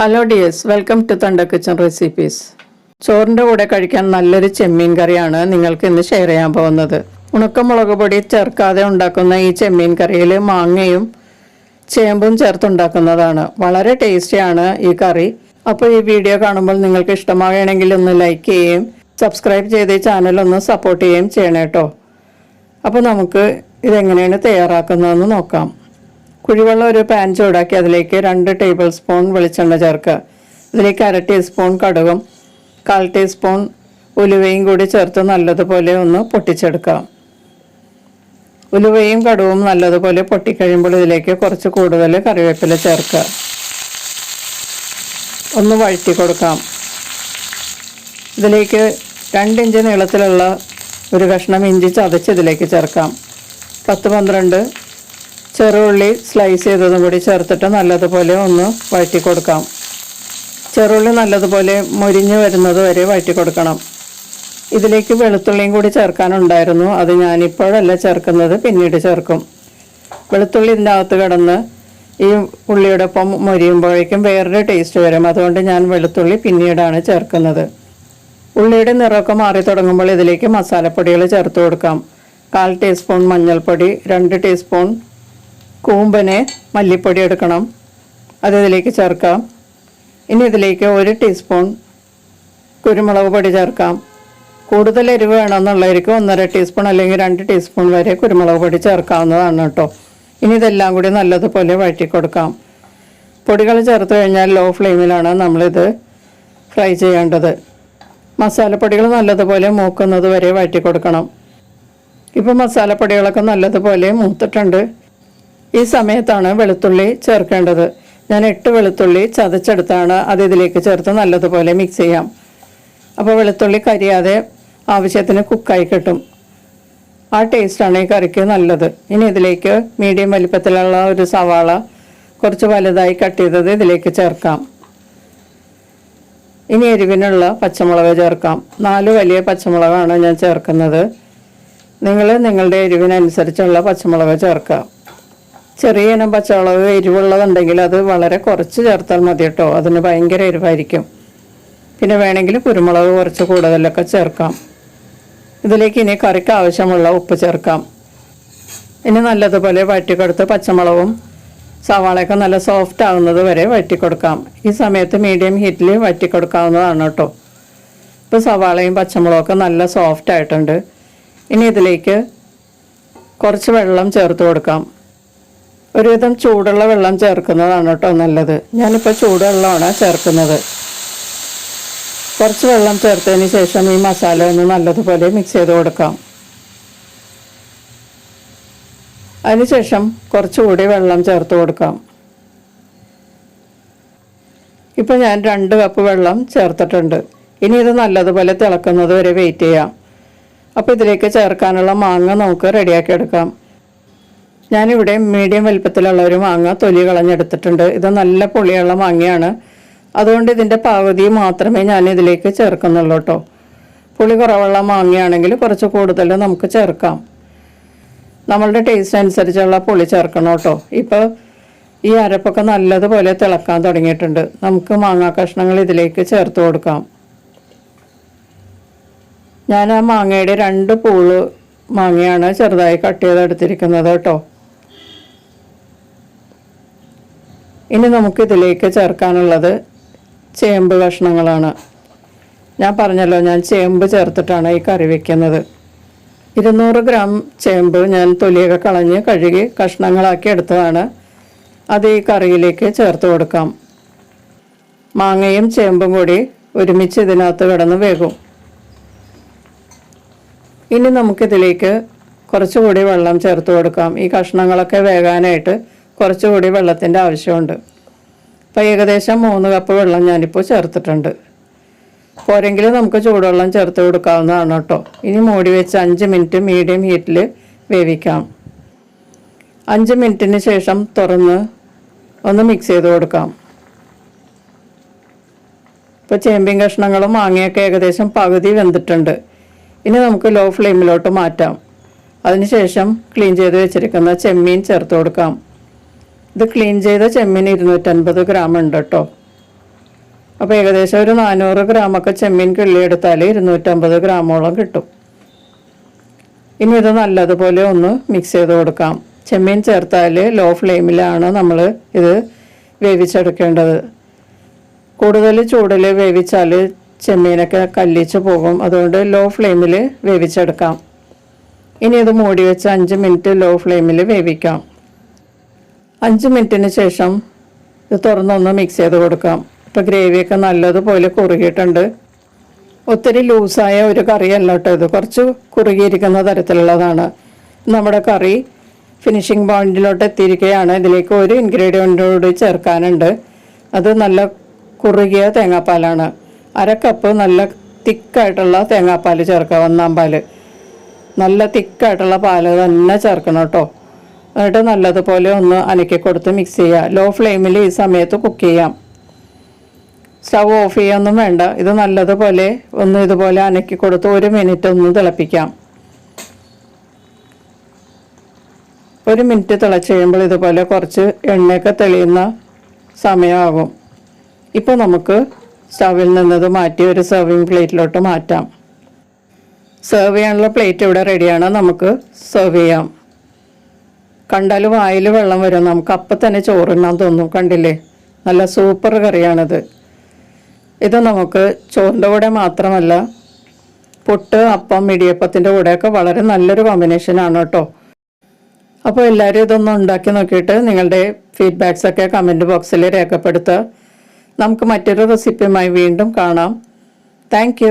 Hello dears welcome to Thanda kitchen recipes ചോറിന്റെ കൂടെ കഴിക്കാൻ നല്ലൊരു ചെമ്മീൻ കറിയാണ് നിങ്ങൾക്ക് ഇന്ന് ഷെയർ ചെയ്യാൻ പോകുന്നത്. ഉണക്കമുളക് പൊടി ചേർക്കാതെ ഉണ്ടാക്കുന്ന ഈ ചെമ്മീൻ കറിയിൽ മാങ്ങയും ചേമ്പും ചേർത്തുണ്ടാക്കുന്നതാണ് വളരെ ടേസ്റ്റിയാണ് ഈ കറി. അപ്പോൾ ഈ വീഡിയോ കാണുമ്പോൾ നിങ്ങൾക്ക് ഇഷ്ടമാകണമെങ്കിൽ ഒന്ന് ലൈക്ക് ചെയ്യുകയും സബ്സ്ക്രൈബ് ചെയ്ത് ഈ ചാനൽ ഒന്ന് സപ്പോർട്ട് ചെയ്യുകയും ചെയ്യണം കേട്ടോ അപ്പോൾ നമുക്ക് ഇതെങ്ങനെയാണ് തയ്യാറാക്കുന്നതെന്ന് നോക്കാം. കുഴിവെള്ളം ഒരു പാൻ ചൂടാക്കി അതിലേക്ക് രണ്ട് ടേബിൾ സ്പൂൺ വെളിച്ചെണ്ണ ചേർക്കുക. ഇതിലേക്ക് അര ടീസ്പൂൺ കടുകും കാൽ ടീസ്പൂൺ ഉലുവയും കൂടി ചേർത്ത് നല്ലതുപോലെ ഒന്ന് പൊട്ടിച്ചെടുക്കാം ഉലുവയും കടുവും നല്ലതുപോലെ പൊട്ടിക്കഴിയുമ്പോൾ ഇതിലേക്ക് കുറച്ച് കൂടുതൽ കറിവേപ്പില ചേർക്കുക. ഒന്ന് വഴറ്റി കൊടുക്കാം. ഇതിലേക്ക് രണ്ടിഞ്ച് നീളത്തിലുള്ള ഒരു കഷ്ണം ഇഞ്ചി ചതച്ച് ഇതിലേക്ക് ചേർക്കാം. പത്ത് പന്ത്രണ്ട് ചെറുള്ളി സ്ലൈസ് ചെയ്തതും കൂടി ചേർത്തിട്ട് നല്ലതുപോലെ ഒന്ന് വഴറ്റി കൊടുക്കാം ചെറുള്ളി നല്ലതുപോലെ മുരിഞ്ഞു വരുന്നത് വരെ വഴറ്റി കൊടുക്കണം ഇതിലേക്ക് വെളുത്തുള്ളിയും കൂടി ചേർക്കാനുണ്ടായിരുന്നു. അത് ഞാനിപ്പോഴല്ല ചേർക്കുന്നത് പിന്നീട് ചേർക്കും. വെളുത്തുള്ളി ഇതിന്റെ അകത്ത് കിടന്ന് ഈ ഉള്ളിയുടെ ഒപ്പം മുരിയുമ്പോഴേക്കും വേറൊരു ടേസ്റ്റ് വരും. അതുകൊണ്ട് ഞാൻ വെളുത്തുള്ളി പിന്നീടാണ് ചേർക്കുന്നത്. ഉള്ളിയുടെ നിറമൊക്കെ മാറി തുടങ്ങുമ്പോൾ ഇതിലേക്ക് മസാലപ്പൊടികൾ ചേർത്ത് കൊടുക്കാം. കാൽ ടീസ്പൂൺ മഞ്ഞൾപ്പൊടി രണ്ട് ടീസ്പൂൺ കൂമ്പന് മല്ലിപ്പൊടി എടുക്കണം. അത് ഇതിലേക്ക് ചേർക്കാം. ഇനി ഇതിലേക്ക് ഒരു ടീസ്പൂൺ കുരുമുളക് പൊടി ചേർക്കാം. കൂടുതൽ എരിവ് വേണമെന്നുള്ളവർക്ക് ഒന്നര ടീസ്പൂൺ അല്ലെങ്കിൽ രണ്ട് ടീസ്പൂൺ വരെ കുരുമുളക് പൊടി ചേർക്കാവുന്നതാണ് കേട്ടോ. ഇനി ഇതെല്ലാം കൂടി നല്ലതുപോലെ വഴറ്റി കൊടുക്കാം പൊടികൾ ചേർത്ത് കഴിഞ്ഞാൽ ലോ ഫ്ലെയിമിലാണ് നമ്മളിത് ഫ്രൈ ചെയ്യേണ്ടത്. മസാലപ്പൊടികൾ നല്ലതുപോലെ മൂക്കുന്നത് വരെ വഴറ്റി കൊടുക്കണം ഇപ്പോൾ മസാലപ്പൊടികളൊക്കെ നല്ലതുപോലെ മൂത്തിട്ടുണ്ട്. ഈ സമയത്താണ് വെളുത്തുള്ളി ചേർക്കേണ്ടത്. ഞാൻ എട്ട് വെളുത്തുള്ളി ചതച്ചെടുത്താണ് അത് ഇതിലേക്ക് ചേർത്ത് നല്ലതുപോലെ മിക്സ് ചെയ്യാം. അപ്പോൾ വെളുത്തുള്ളി കരിയാതെ ആവശ്യത്തിന് കുക്കായി കിട്ടും. ആ ടേസ്റ്റാണ് ഈ കറിക്ക് നല്ലത്. ഇനി ഇതിലേക്ക് മീഡിയം വലിപ്പത്തിലുള്ള ഒരു സവാള കുറച്ച് വലുതായി കട്ട് ചെയ്തത് ഇതിലേക്ക് ചേർക്കാം. ഇനി എരിവിനുള്ള പച്ചമുളക് ചേർക്കാം. നാല് വലിയ പച്ചമുളകാണ് ഞാൻ ചേർക്കുന്നത്. നിങ്ങൾ നിങ്ങളുടെ എരിവിനനുസരിച്ചുള്ള പച്ചമുളക് ചേർക്കാം ചെറിയ ഇനം പച്ചമുളക് എരിവുള്ളതുണ്ടെങ്കിൽ അത് വളരെ കുറച്ച് ചേർത്താൽ മതി കേട്ടോ. അതിന് ഭയങ്കര എരിവായിരിക്കും. പിന്നെ വേണമെങ്കിൽ കുരുമുളക് കുറച്ച് കൂടുതലൊക്കെ ചേർക്കാം. ഇതിലേക്ക് ഇനി കറിക്ക് ആവശ്യമുള്ള ഉപ്പ് ചേർക്കാം. ഇനി നല്ലതുപോലെ വഴറ്റിക്കൊടുത്ത് പച്ചമുളകും സവാളയൊക്കെ നല്ല സോഫ്റ്റ് ആകുന്നത് വരെ വഴറ്റിക്കൊടുക്കാം. ഈ സമയത്ത് മീഡിയം ഹീറ്റിൽ വഴറ്റിക്കൊടുക്കാവുന്നതാണ് കേട്ടോ. ഇപ്പോൾ സവാളയും പച്ചമുളകൊക്കെ നല്ല സോഫ്റ്റ് ആയിട്ടുണ്ട്. ഇനി ഇതിലേക്ക് കുറച്ച് വെള്ളം ചേർത്ത് കൊടുക്കാം. ഒരുവിധം ചൂടുള്ള വെള്ളം ചേർക്കുന്നതാണ് കേട്ടോ നല്ലത്. ഞാനിപ്പോൾ ചൂടുവെള്ളമാണ് ചേർക്കുന്നത്. കുറച്ച് വെള്ളം ചേർത്തതിന് ശേഷം ഈ മസാല ഒന്ന് നല്ലതുപോലെ മിക്സ് ചെയ്ത് കൊടുക്കാം. അതിനുശേഷം കുറച്ചുകൂടി വെള്ളം ചേർത്ത് കൊടുക്കാം. ഇപ്പോൾ ഞാൻ രണ്ട് കപ്പ് വെള്ളം ചേർത്തിട്ടുണ്ട്. ഇനി ഇത് നല്ലതുപോലെ തിളക്കുന്നത് വരെ വെയിറ്റ് ചെയ്യാം. അപ്പോൾ ഇതിലേക്ക് ചേർക്കാനുള്ള മാങ്ങ നമുക്ക് റെഡിയാക്കി എടുക്കാം. ഞാനിവിടെ മീഡിയം വലിപ്പത്തിലുള്ള ഒരു മാങ്ങ തൊലി കളഞ്ഞെടുത്തിട്ടുണ്ട്. ഇത് നല്ല പൊളിയുള്ള മാങ്ങയാണ്. അതുകൊണ്ട് ഇതിന്റെ പകുതി മാത്രമേ ഞാൻ ഇതിലേക്ക് ചേർക്കുന്നുള്ളൂ കേട്ടോ. പുളി കുറവുള്ള മാങ്ങയാണെങ്കിൽ കുറച്ച് കൂടുതൽ നമുക്ക് ചേർക്കാം. നമ്മളുടെ ടേസ്റ്റ് അനുസരിച്ചുള്ള പുളി ചേർക്കണം കേട്ടോ. ഇപ്പോൾ ഈ അരപ്പൊക്കെ നല്ലതുപോലെ തിളക്കാൻ തുടങ്ങിയിട്ടുണ്ട്. നമുക്ക് മാങ്ങാ കഷ്ണങ്ങൾ ഇതിലേക്ക് ചേർത്ത് കൊടുക്കാം. ഞാൻ ആ മാങ്ങയുടെ രണ്ട് പൂൾ മാങ്ങയാണ് ചെറുതായി കട്ട് ചെയ്തെടുത്തിരിക്കുന്നത് കേട്ടോ. ഇനി നമുക്ക് ഇതിലേക്ക് ചേർക്കാനുള്ളത് ചേമ്പ് കഷ്ണങ്ങളാണ്. ഞാൻ പറഞ്ഞല്ലോ ഞാൻ ചേമ്പ് ചേർത്തിട്ടാണ് ഈ കറി വെക്കുന്നത്. ഇരുന്നൂറ് ഗ്രാം ചേമ്പ് ഞാൻ തൊലിയൊക്കെ കളഞ്ഞ് കഴുകി കഷ്ണങ്ങളാക്കി എടുത്തതാണ്. അത് ഈ കറിയിലേക്ക് ചേർത്ത് കൊടുക്കാം. മാങ്ങയും ചേമ്പും കൂടി ഒരുമിച്ച് ഇതിനകത്ത് കിടന്ന് വേകും. ഇനി നമുക്കിതിലേക്ക് കുറച്ചുകൂടി വെള്ളം ചേർത്ത് കൊടുക്കാം. ഈ കഷ്ണങ്ങളൊക്കെ വേകാനായിട്ട് കുറച്ചുകൂടി വെള്ളത്തിന്റെ ആവശ്യമുണ്ട്. അപ്പോൾ ഏകദേശം മൂന്ന് കപ്പ് വെള്ളം ഞാനിപ്പോൾ ചേർത്തിട്ടുണ്ട്. പോരെങ്കിൽ നമുക്ക് ചൂടുവെള്ളം ചേർത്ത് കൊടുക്കാവുന്നതാണ് കേട്ടോ. ഇനി മൂടി വെച്ച് അഞ്ച് മിനിറ്റ് മീഡിയം ഹീറ്റിൽ വേവിക്കാം. അഞ്ച് മിനിറ്റിന് ശേഷം തുറന്ന് ഒന്ന് മിക്സ് ചെയ്ത് കൊടുക്കാം. ഇപ്പോൾ ചേമ്പിൻ കഷ്ണങ്ങളും മാങ്ങയൊക്കെ ഏകദേശം പകുതി വെന്തിട്ടുണ്ട്. ഇനി നമുക്ക് ലോ ഫ്ലെയിമിലോട്ട് മാറ്റാം. അതിനുശേഷം ക്ലീൻ ചെയ്ത് വെച്ചിരിക്കുന്ന ചെമ്മീൻ ചേർത്ത് കൊടുക്കാം. ഇത് ക്ലീൻ ചെയ്ത ചെമ്മീൻ ഇരുന്നൂറ്റൻപത് ഗ്രാം ഉണ്ട് കേട്ടോ അപ്പോൾ ഏകദേശം ഒരു നാനൂറ് ഗ്രാമൊക്കെ ചെമ്മീൻ കിള്ളിയെടുത്താൽ ഇരുന്നൂറ്റമ്പത് ഗ്രാമോളം കിട്ടും. ഇനി ഇത് നല്ലതുപോലെ ഒന്ന് മിക്സ് ചെയ്ത് കൊടുക്കാം. ചെമ്മീൻ ചേർത്താൽ ലോ ഫ്ലെയിമിലാണ് നമ്മൾ ഇത് വേവിച്ചെടുക്കേണ്ടത്. കൂടുതൽ ചൂടിൽ വേവിച്ചാൽ ചെമ്മീനൊക്കെ കല്ലിച്ച് പോകും. അതുകൊണ്ട് ലോ ഫ്ലെയിമിൽ വേവിച്ചെടുക്കാം. ഇനി ഇത് മൂടി വെച്ച് അഞ്ച് മിനിറ്റ് ലോ ഫ്ലെയിമിൽ വേവിക്കാം. അഞ്ച് മിനിറ്റിന് ശേഷം ഇത് തുറന്നൊന്ന് മിക്സ് ചെയ്ത് കൊടുക്കാം. ഇപ്പോൾ ഗ്രേവിയൊക്കെ നല്ലതുപോലെ കുറുകിയിട്ടുണ്ട്. ഒത്തിരി ലൂസായ ഒരു കറിയല്ല കേട്ടോ ഇത്. കുറച്ച് കുറുകിയിരിക്കുന്ന തരത്തിലുള്ളതാണ്. നമ്മുടെ കറി ഫിനിഷിംഗ് പോയിന്റിലോട്ട് എത്തിയിരിക്കുകയാണ് ഇതിലേക്ക് ഒരു ഇൻഗ്രീഡിയന്റോട് ചേർക്കാനുണ്ട്. അത് നല്ല കുറുകിയ തേങ്ങാപ്പാലാണ്. അര കപ്പ് നല്ല തിക്കായിട്ടുള്ള തേങ്ങാപ്പാൽ ചേർക്കുക ഒന്നാം പാൽ. നല്ല തിക്കായിട്ടുള്ള പാൽ തന്നെ ചേർക്കണം കേട്ടോ. എന്നിട്ട് നല്ലതുപോലെ ഒന്ന് അനക്കി കൊടുത്ത് മിക്സ് ചെയ്യുക ലോ ഫ്ലെയിമിൽ ഈ സമയത്ത് കുക്ക് ചെയ്യാം. സ്റ്റവ് ഓഫ് ചെയ്യൊന്നും വേണ്ട. ഇത് നല്ലതുപോലെ ഒന്ന് ഇതുപോലെ അനക്കി കൊടുത്ത് ഒരു മിനിറ്റ് ഒന്ന് തിളപ്പിക്കാം. ഒരു മിനിറ്റ് തിളച്ച് കഴിയുമ്പോൾ ഇതുപോലെ കുറച്ച് എണ്ണയൊക്കെ തെളിയുന്ന സമയമാകും. ഇപ്പോൾ നമുക്ക് സ്റ്റവിൽ നിന്നത് മാറ്റി ഒരു സെർവിങ് പ്ലേറ്റിലോട്ട് മാറ്റാം. സെർവ് ചെയ്യാനുള്ള പ്ലേറ്റ് ഇവിടെ റെഡിയാണ് നമുക്ക് സെർവ് ചെയ്യാം. കണ്ടാൽ വായിൽ വെള്ളം വരും. നമുക്ക് അപ്പം തന്നെ ചോറുണ്ണാൻ തോന്നും. കണ്ടില്ലേ? നല്ല സൂപ്പർ കറിയാണിത്. ഇത് നമുക്ക് ചോറിന്റെ കൂടെ മാത്രമല്ല പുട്ട് അപ്പം ഇടിയപ്പത്തിന്റെ കൂടെയൊക്കെ വളരെ നല്ലൊരു കോമ്പിനേഷനാണ് കേട്ടോ. അപ്പോൾ എല്ലാവരും ഇതൊന്ന് ഉണ്ടാക്കി നോക്കിയിട്ട് നിങ്ങളുടെ ഫീഡ്ബാക്സ് ഒക്കെ കമന്റ് ബോക്സിൽ രേഖപ്പെടുത്തുക. നമുക്ക് മറ്റൊരു റെസിപ്പിയുമായി വീണ്ടും കാണാം. താങ്ക്